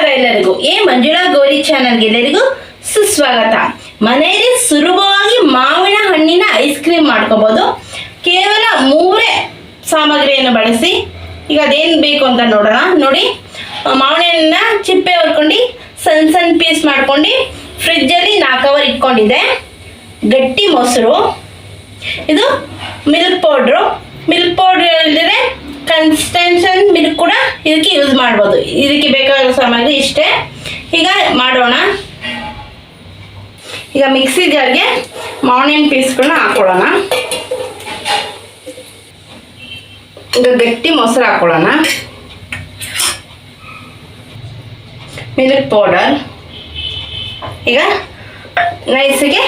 ನಮಸ್ಕಾರ ಎಲ್ಲರಿಗೂ. ಎ ಮಂಜುಳಾ ಗೌರಿ ಚಾನಲ್ಗೆ ಎಲ್ಲರಿಗೂ ಸುಸ್ವಾಗತ. ಮನೆಯಲ್ಲಿ ಸುಲಭವಾಗಿ ಮಾವಿನ ಹಣ್ಣಿನ ಐಸ್ ಕ್ರೀಮ್ ಮಾಡ್ಕೋಬಹುದು ಕೇವಲ ಮೂರೇ ಸಾಮಗ್ರಿಯನ್ನು ಬಳಸಿ, ಈಗ ಅದೇನು ಬೇಕು ಅಂತ ನೋಡೋಣ. ನೋಡಿ, ಮಾವಿನ ಹಣ್ಣನ್ನ ಚಿಪ್ಪೆ ಹೊರ್ಕೊಂಡು ಸಣ್ಣ ಸಣ್ಣ ಪೀಸ್ ಮಾಡ್ಕೊಂಡು ಫ್ರಿಜ್ಜಲ್ಲಿ ನಾಲ್ಕು ಅವರ್ ಇಟ್ಕೊಂಡಿದ್ದೆ. ಗಟ್ಟಿ ಮೊಸರು, ಇದು ಮಿಲ್ಕ್ ಪೌಡ್ರು ಮಿಲ್ಕ್ ಪೌಡ್ರ್ ಇಲ್ಲದೆ ಕನ್ಸ್ಟೆನ್ಷನ್ ಮಿಲ್ಕ್ ಕೂಡ ಇದಕ್ಕೆ ಯೂಸ್ ಮಾಡ್ಬೋದು. ಇದಕ್ಕೆ ಬೇಕಾಗಿರೋ ಸಾಮಗ್ರಿ ಇಷ್ಟೇ. ಈಗ ಮಾಡೋಣ. ಈಗ ಮಿಕ್ಸಿ ಜಾರ್ಗೆ ಮಾರ್ನಿಂಗ್ ಪೀಸ್ಗಳನ್ನ ಹಾಕೊಳ್ಳೋಣ. ಈಗ ಗಟ್ಟಿ ಮೊಸರು ಹಾಕೊಳ್ಳೋಣ. Milk powder. ಈಗ ನೈಸಿಗೆ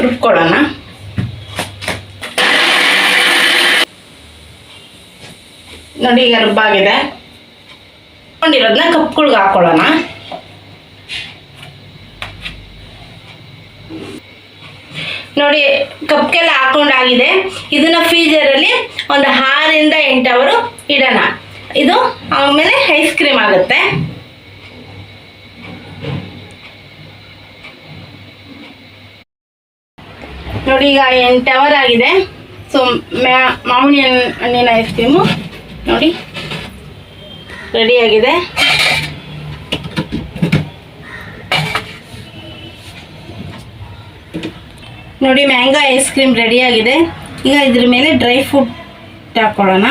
ರುಬ್ಕೊಳ್ಳೋಣ. ನೋಡಿ ಈಗ ರುಬ್ಬಾಗಿದೆ. ಕೊಂಡಿರೋದನ್ನ ಕಪ್ಗಳ್ಗೆ ಹಾಕೊಳ್ಳೋಣ. ನೋಡಿ, ಕಪ್ಗೆಲ್ಲ ಹಾಕೊಂಡಾಗಿದೆ. ಇದನ್ನ ಫ್ರೀಜರಲ್ಲಿ ಒಂದು ಆರರಿಂದ ಎಂಟು ಅವರು ಇಡೋಣ. ಇದು ಆಮೇಲೆ ಐಸ್ ಕ್ರೀಮ್ ಆಗುತ್ತೆ. ನೋಡಿ, ಈಗ ಎಂಟು ಅವರ್ ಆಗಿದೆ. ಸೊ ಮಾವಿನ ಹಣ್ಣ್- ಹಣ್ಣಿನ ಐಸ್ ಕ್ರೀಮು. ನೋಡಿ. ರೆಡಿಯಾಗಿದೆ ನೋಡಿ, ಮ್ಯಾಂಗೋ ಐಸ್ ಕ್ರೀಮ್ ರೆಡಿಯಾಗಿದೆ ಈಗ ಇದ್ರ ಮೇಲೆ ಡ್ರೈ ಫ್ರೂಟ್ ಹಾಕ್ಕೊಳ್ಳೋಣ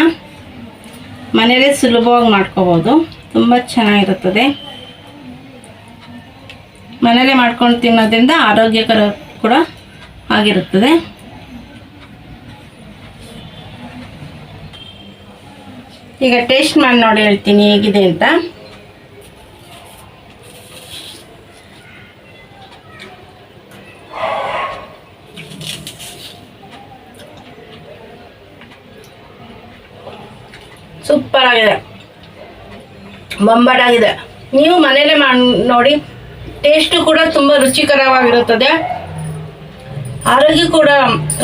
ಮನೇಲೇ ಸುಲಭವಾಗಿ ಮಾಡ್ಕೋಬೋದು. ತುಂಬ ಚೆನ್ನಾಗಿರುತ್ತದೆ. ಮನೇಲೇ ಮಾಡ್ಕೊಂಡು ತಿನ್ನೋದ್ರಿಂದ ಆರೋಗ್ಯಕರ ಕೂಡ ಆಗಿರುತ್ತದೆ. ಈಗ ಟೇಸ್ಟ್ ಮಾಡಿ ನೋಡಿ ಹೇಳ್ತೀನಿ ಹೇಗಿದೆ ಅಂತ. ಸೂಪರ್ ಆಗಿದೆ. ಬೊಂಬಾಟ್ ಆಗಿದೆ. ನೀವು ಮನೇಲೆ ಮಾಡಿ ನೋಡಿ ಟೇಸ್ಟು ಕೂಡ ತುಂಬ ರುಚಿಕರವಾಗಿರುತ್ತದೆ. ಆರೋಗ್ಯ ಕೂಡ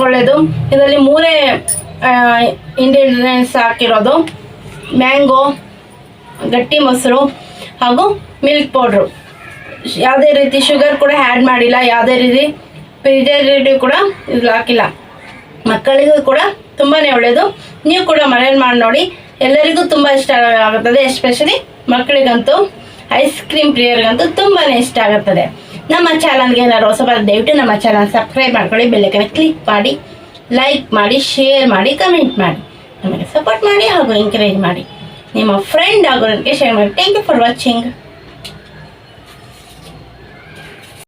ಒಳ್ಳೆಯದು ಇದರಲ್ಲಿ ಮೂರೇ ಇಂಗ್ರೀಡಿಯೆಂಟ್ಸ್ ಹಾಕಿರೋದು. ಮ್ಯಾಂಗೋ, ಗಟ್ಟಿ ಮೊಸರು ಹಾಗೂ ಮಿಲ್ಕ್ ಪೌಡ್ರು. ಯಾವುದೇ ರೀತಿ ಶುಗರ್ ಕೂಡ ಆ್ಯಡ್ ಮಾಡಿಲ್ಲ, ಯಾವುದೇ ರೀತಿ ಪ್ರಿಸರ್ವೇಟಿವ್ ಕೂಡ ಇದು ಹಾಕಿಲ್ಲ. ಮಕ್ಕಳಿಗೂ ಕೂಡ ತುಂಬಾ ಒಳ್ಳೆಯದು ನೀವು ಕೂಡ ಮನೇಲಿ ಮಾಡಿ ನೋಡಿ. ಎಲ್ಲರಿಗೂ ತುಂಬ ಇಷ್ಟ ಆಗುತ್ತದೆ ಎಸ್ಪೆಷಲಿ ಮಕ್ಕಳಿಗಂತೂ. ಐಸ್ ಕ್ರೀಮ್ ಪ್ರಿಯರಿಗಂತೂ ತುಂಬಾ ಇಷ್ಟ ಆಗುತ್ತದೆ. ನಮ್ಮ ಚಾನಲ್ಗೆ ಏನಾದ್ರು ಹೊಸಬ ದಯವಿಟ್ಟು ನಮ್ಮ ಚಾನಲ್ ಸಬ್ಸ್ಕ್ರೈಬ್ ಮಾಡ್ಕೊಳ್ಳಿ ಬೆಲ್ಲೈಕನ್ನ ಕ್ಲಿಕ್ ಮಾಡಿ ಲೈಕ್ ಮಾಡಿ ಶೇರ್ ಮಾಡಿ ಕಮೆಂಟ್ ಮಾಡಿ. ನಮಗೆ ಸಪೋರ್ಟ್ ಮಾಡಿ ಹಾಗೂ ಎಂಕರೇಜ್ ಮಾಡಿ. ನಿಮ್ಮ ಫ್ರೆಂಡ್ ಹಾಗೂ ನನಗೆ ಶೇರ್ ಮಾಡಿ. Thank you for watching